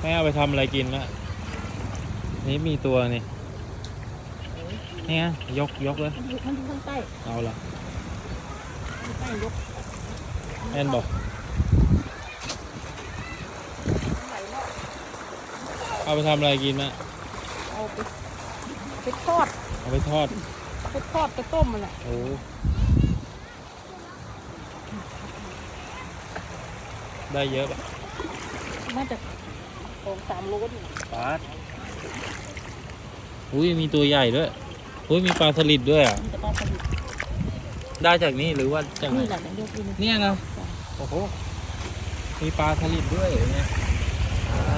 ไม่เอาไปทำอะไรกินละนี่มีตัวนี่นี่ไงยกยกเลยมันอยู่มันอยู่ข้างใต้เอาละข้างใต้ยกแอนบอกไหลเนาะเอาไปทำอะไรกินมะเอาไปไปทอดเอาไปทอดไปทอดไปต้มมันแหละโอ้ได้เยอะปะน่าจะส องสามโลนี่ปลาดอุ้ยมีตัวใหญ่ด้วยอุ้ยมีปลาสลิดด้วยอะมันจะปลาสลิดได้จากนี่หรือว่าจากไหนนี่แหละเดี๋ยวยกกิน เนี่ยนะโอ้โห มีปลาสลิดด้วยเนี่ยได้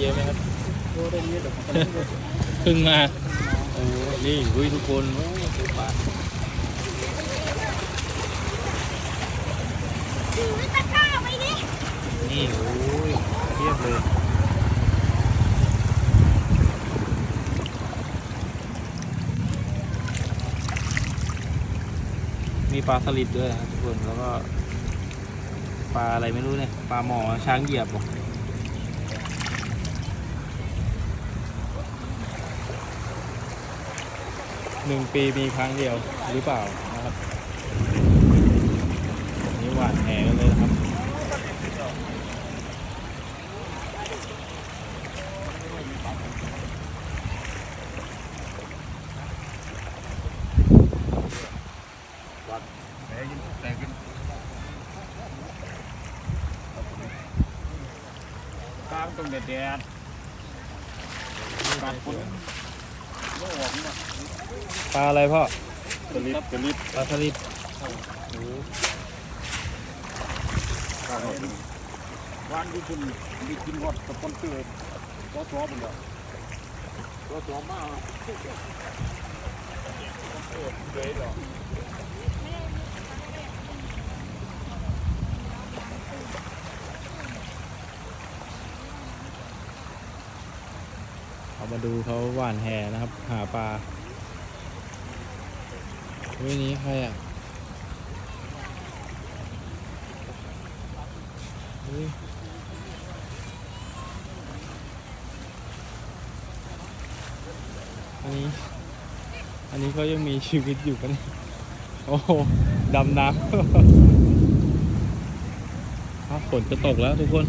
เยอะไหมครับโลได้เยอะเดี๋ยวมันก็เยอะเพึ่งมาโอ้โหนี่อุ้ยทุกคนโอ้ยเจอปลานี่โอ้ยเทียบเลยมีปลาสลิดด้วยนะครับทุกคนแล้วก็ปลาอะไรไม่รู้เนี่ยปลาหมอช้างเหยียบบอ หนึ่งปีมีครั้งเดียวหรือเปล่านะครับนี่หวานแหกันเลยนะครับตามตรงแดดแดดกัดคนไม่ออกนี่ ปลาอะไรพ่อสลิดสลิดปลาสลิดข้าวหนึ่งวันที่คุณมีกินฮอดสปอนเซอร์ก็ซ้อมมันแล้วก็ซ้อมมากเลยหรอ เอามาดูเขาหวานแหนะครับ หาปลาเฮ้ยนี้ใครอะเฮ้ยอันนี้ อันนี้เขายังมีชีวิตอยู่กันโอ้โหดำน้ำอ้าวฝนจะตกแล้วทุกคน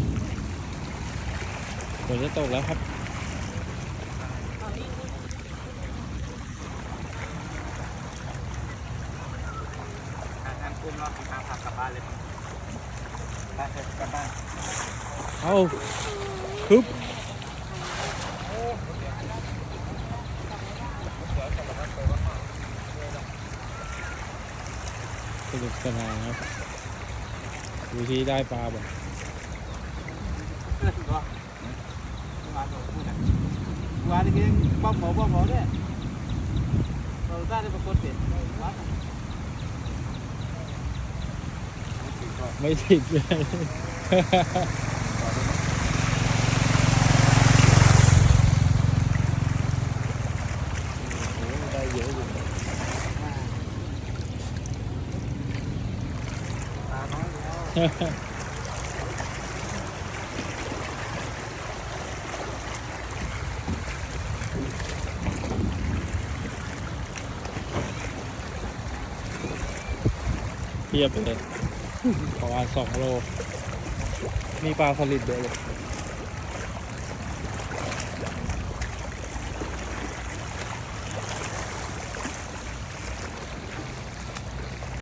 ฝนจะตกแล้วครับ ทางคุณเราทางขับกลับบ้านเลยไปเถอะกลับบ้านเอาฮึบสนุกสนานครับวิธีได้ปลาบ่วันนี้ป้อมหมอป้อมหมอเนี่ยเราได้ได้ประกวดเสร็จวัด ไม่ติดเลย โอ้โหได้เยอะอยู่ ตาน้อยแล้ว เทียบไปเลย ประมาณสองโล มีปลาสลิดด้วยเลย